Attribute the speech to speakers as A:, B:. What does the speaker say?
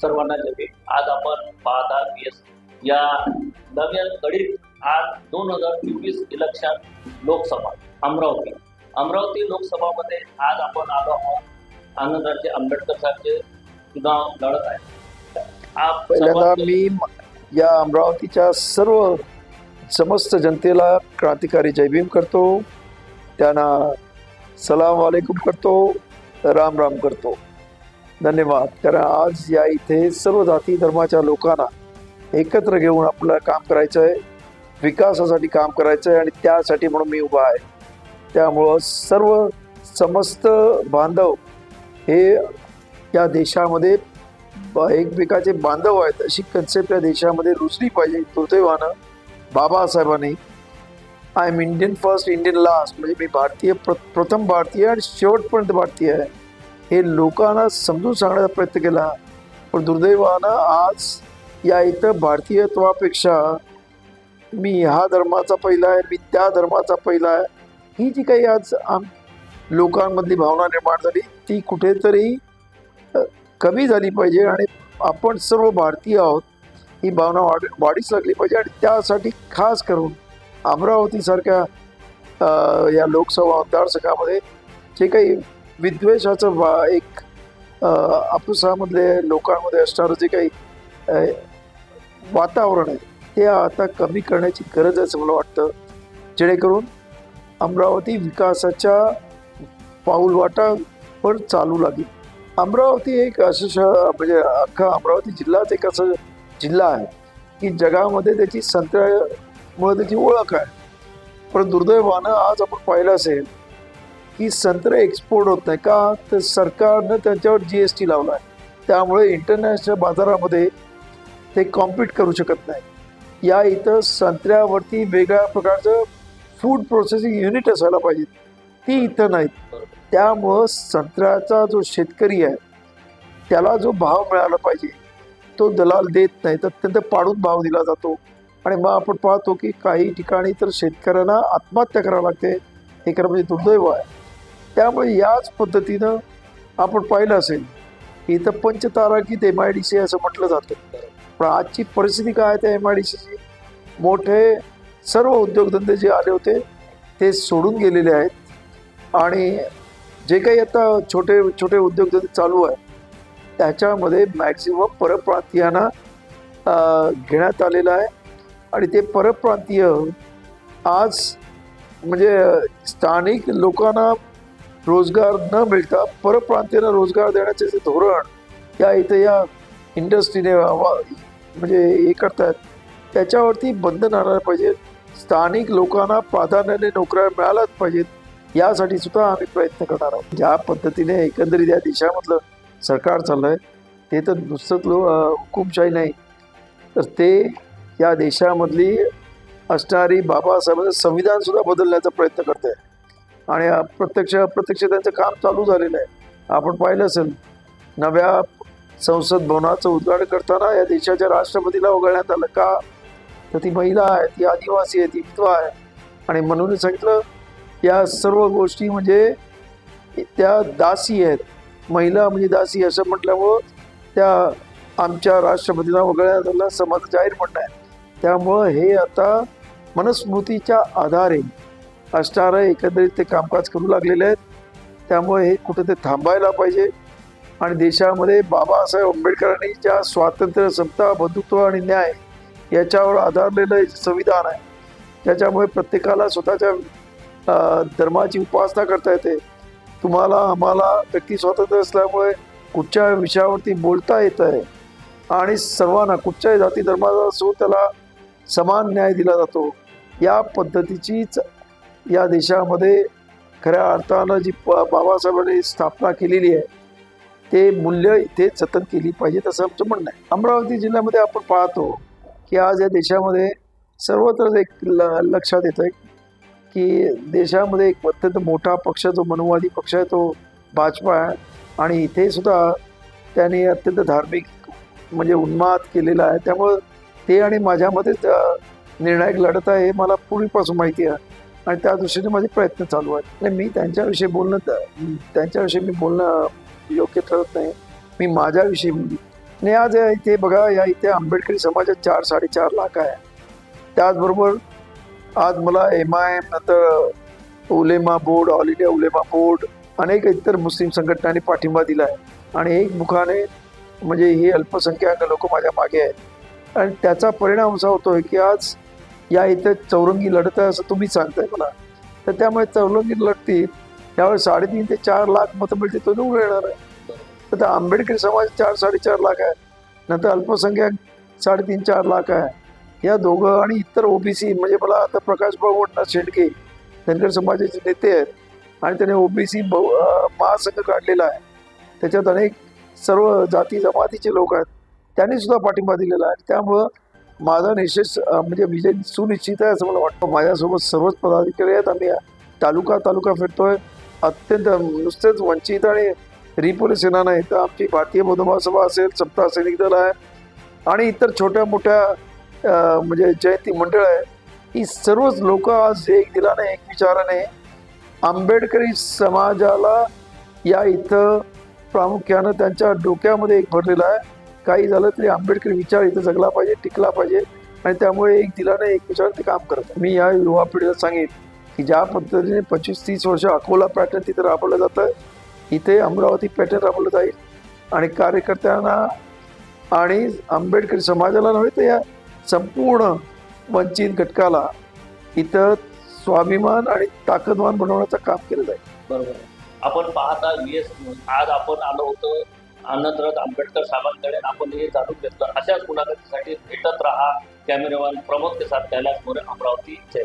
A: सर्वांना जगे आज आपण पाहता एस या नव्या घडीत आज दोन हजार चोवीस इलेक्शन लोकसभा अमरावती. अमरावती लोकसभामध्ये आज आपण आलो आहोत. आनंदराजे आंबेडकर साहेबचे चुनाव लढत आहे. आप
B: पहिल्यांदा म- या अमरावतीच्या सर्व समस्त जनतेला क्रांतिकारी जयभीम करतो. त्यांना सलाम वालेकुम करतो. राम राम करतो. धन्यवाद. कारण आज या इथे सर्व जाती धर्माच्या लोकांना एकत्र घेऊन आपलं काम करायचं आहे विकासासाठी काम करायचं आहे आणि त्यासाठी म्हणून मी उभा आहे. त्यामुळं सर्व समस्त बांधव हे या देशामध्ये एकमेकाचे बांधव आहेत अशी कन्सेप्ट या देशामध्ये रुजली पाहिजे दुर्दैवानं बाबासाहेबांनी. I am Indian first Indian last म्हणजे मी भारतीय प्र प्रथम भारतीय आणि शेवटपर्यंत भारतीय आहे. हे लोकांना समजून सांगण्याचा प्रयत्न केला. पण दुर्दैवानं आज या इथं भारतीयत्वापेक्षा मी ह्या धर्माचा पहिला आहे मी त्या धर्माचा पहिला आहे. ही जी काही आज आम लोकांमधली भावना निर्माण झाली ती कुठेतरी कमी झाली पाहिजे आणि आपण सर्व भारतीय आहोत ही भावना वाढ वाढीच लागली पाहिजे आणि त्यासाठी खास करून अमरावतीसारख्या या लोकसभा मतदारसंघामध्ये जे काही विद्वेषाचं वा एक आपुसामधले लोकांमध्ये असणारं जे काही वातावरण आहे ते आता कमी करण्याची गरज आहे असं मला वाटतं. जेणेकरून अमरावती विकासाच्या पाऊलवाटा पण चालू लागेल. अमरावती एक असं शहर म्हणजे अख्खा अमरावती जिल्हाच एक असं जिल्हा आहे की जगामध्ये त्याची संत्र्यामुळे त्याची ओळख आहे. पण दुर्दैवानं आज आपण पाहिलं असेल की संत्रे एक्सपोर्ट होत नाही का? तर सरकारनं त्यांच्यावर जी एस टी लावला आहे त्यामुळे इंटरनॅशनल बाजारामध्ये ते कॉम्पीट करू शकत नाही. या इथं संत्र्यावरती वेगळ्या प्रकारचं फूड प्रोसेसिंग युनिट असायला पाहिजे ती इथं नाहीत. त्यामुळं संत्र्याचा जो शेतकरी आहे त्याला जो भाव मिळाला पाहिजे तो दलाल देत नाही. तर अत्यंत पाडून भाव दिला जातो. आणि मग आपण पाहतो की काही ठिकाणी तर शेतकऱ्यांना आत्महत्या करावी लागते. हे खरं म्हणजे दुर्दैव आहे. त्यामुळे याच पद्धतीनं आपण पाहिलं असेल की इथं पंचतारांकित एम आय डी सी असं म्हटलं जातं. पण आजची परिस्थिती काय आहे त्या एम आय डी सीची मोठे सर्व उद्योगधंदे जे आले होते ते सोडून गेलेले आहेत. आणि जे काही आता छोटे छोटे उद्योगधंदे चालू आहे त्याच्यामध्ये मॅक्झिमम परप्रांतीयांना घेण्यात आलेलं आहे. आणि ते परप्रांतीय आज म्हणजे स्थानिक लोकांना रोजगार न मिळता परप्रांतीयांना रोजगार देण्याचे जे धोरण या इथं या इंडस्ट्रीने वा- म्हणजे हे करतात त्याच्यावरती बंधन आणायला पाहिजे स्थानिक लोकांना प्राधान्याने नोकऱ्या मिळाल्याच पाहिजेत. यासाठी सुद्धा आम्ही प्रयत्न करणार आहोत. ज्या पद्धतीने एकंदरीत या देशामधलं सरकार चाललं आहे ते तर नुसतंच लो हुकुमशाही नाही. तर ते या देशामधली असणारी बाबासाहेबांचं संविधानसुद्धा बदलण्याचा प्रयत्न करते आणि प्रत्यक्ष अप्रत्यक्ष त्यांचं काम चालू झालेलं आहे. आपण पाहिलं असेल नव्या संसद भवनाचं उद्घाटन करताना या देशाच्या राष्ट्रपतीला वगळण्यात आलं का? तर ती महिला आहे ती आदिवासी आहे ती विधवा आहे. आणि म्हणून सांगितलं या सर्व गोष्टी म्हणजे त्या दासी आहेत. महिला म्हणजे दासी असं म्हटल्यामुळं त्या आमच्या राष्ट्रपतीला वगळण्यात आलं समज जाहीर म्हणणं आहे. त्यामुळं हे आता मनस्मृतीच्या आधारे असणारं एकंदरीत ते कामकाज करू लागलेले आहेत. त्यामुळे हे कुठं ते थांबायला पाहिजे. आणि देशामध्ये बाबासाहेब आंबेडकरांनी ज्या स्वातंत्र्य समता बंधुत्व आणि न्याय याच्यावर आधारलेलं संविधान आहे त्याच्यामुळे प्रत्येकाला स्वतःच्या धर्माची उपासना करता येते. तुम्हाला आम्हाला व्यक्ती स्वातंत्र्य असल्यामुळे कुठच्या विषयावरती बोलता येत आहे? आणि सर्वांना कुठच्याही जाती धर्माचा असो त्याला समान न्याय दिला जातो. या पद्धतीचीच या देशामध्ये खऱ्या अर्थानं जी प बाबासाहेबांनी स्थापना केलेली आहे ते मूल्य इथे जतन केली पाहिजेत असं आमचं म्हणणं आहे. अमरावती जिल्ह्यामध्ये आपण पाहतो की आज या देशामध्ये सर्वत्र एक ल लक्षात येतं आहे की देशामध्ये एक अत्यंत मोठा पक्ष जो मनुवादी पक्ष आहे तो भाजपा आहे. आणि इथे सुद्धा त्याने अत्यंत धार्मिक म्हणजे उन्माद केलेला आहे. त्यामुळं ते आणि माझ्यामध्येच निर्णायक लढत आहे हे मला पूर्वीपासून माहिती आहे. आणि त्या दृष्टीने माझे प्रयत्न चालू आहेत. आणि मी त्यांच्याविषयी बोलणं त्यांच्याविषयी मी बोलणं योग्य ठरत नाही. मी माझ्याविषयी बोलली आणि आज या इथे बघा या इथे आंबेडकरी समाजात चार साडेचार लाख आहे. त्याचबरोबर आज मला एम आय एम नंतर Ulema board all India Ulema board अनेक इतर मुस्लिम संघटनांनी पाठिंबा दिला आहे आणि एक मुखाने म्हणजे ही अल्पसंख्याक लोक माझ्या मागे आहेत. आणि त्याचा परिणाम असा होतो आहे की आज या इथे चौरंगी लढत आहे असं तुम्ही सांगताय मला. तर त्यामुळे चौरंगी लढतीत त्यावेळेस साडेतीन ते चार लाख मतं मिळतील तो निवडून येणार आहे. तर आंबेडकरी समाज चार साडेचार लाख आहे. नंतर अल्पसंख्याक साडेतीन चार लाख आहे. या दोघं आणि इतर ओबीसी म्हणजे मला आता प्रकाश भाऊ शेंडके धनगर समाजाचे नेते आहेत आणि त्याने ओबीसी महासंघ काढलेला आहे. त्याच्यात अनेक सर्व जाती जमातीचे लोक आहेत. त्यांनी सुद्धा पाठिंबा दिलेला आहे. त्यामुळं माझा निश्चित म्हणजे विजय सुनिश्चित आहे असं मला वाटतं. माझ्यासोबत सर्वच पदाधिकारी आहेत. आम्ही तालुका तालुका फिरतोय. अत्यंत नुसतेच वंचित आणि रिपोली सेना नाही. तर आमची भारतीय बौद्ध सभा असेल सप्ताह सैनिक दल आहे आणि इतर छोट्या मोठ्या म्हणजे जयंती मंडळ आहे. ही सर्वच लोक आज एक दिलाने एक विचाराने आंबेडकरी समाजाला या इथं प्रामुख्यानं त्यांच्या डोक्यामध्ये एक भरलेला आहे. काही झालं तरी आंबेडकर विचार इथं जगला पाहिजे टिकला पाहिजे आणि त्यामुळे एक दिलाने एक विचार ते काम करत मी या युवा पिढीला सांगेन की ज्या पद्धतीने पंचवीस तीस वर्ष अकोला पॅटर्न तिथे राबवलं जातं इथे अमरावती पॅटर्न राबवलं जाईल. आणि कार्यकर्त्यांना आणि आंबेडकर समाजाला नव्हे तर या संपूर्ण वंचित घटकाला इथं स्वाभिमान आणि ताकदवान बनवण्याचं काम केलं जाईल
A: बरोबर. आपण पाहता आज आपण आलो होतो आनंदरथ आंबेडकर साहेबांकडे आपण हे जाणून घेतलं. अशाच मुलाखतीसाठी भेटत राहा. कॅमेरामॅन प्रमोद के साथ कैलाश मोरे अमरावती जय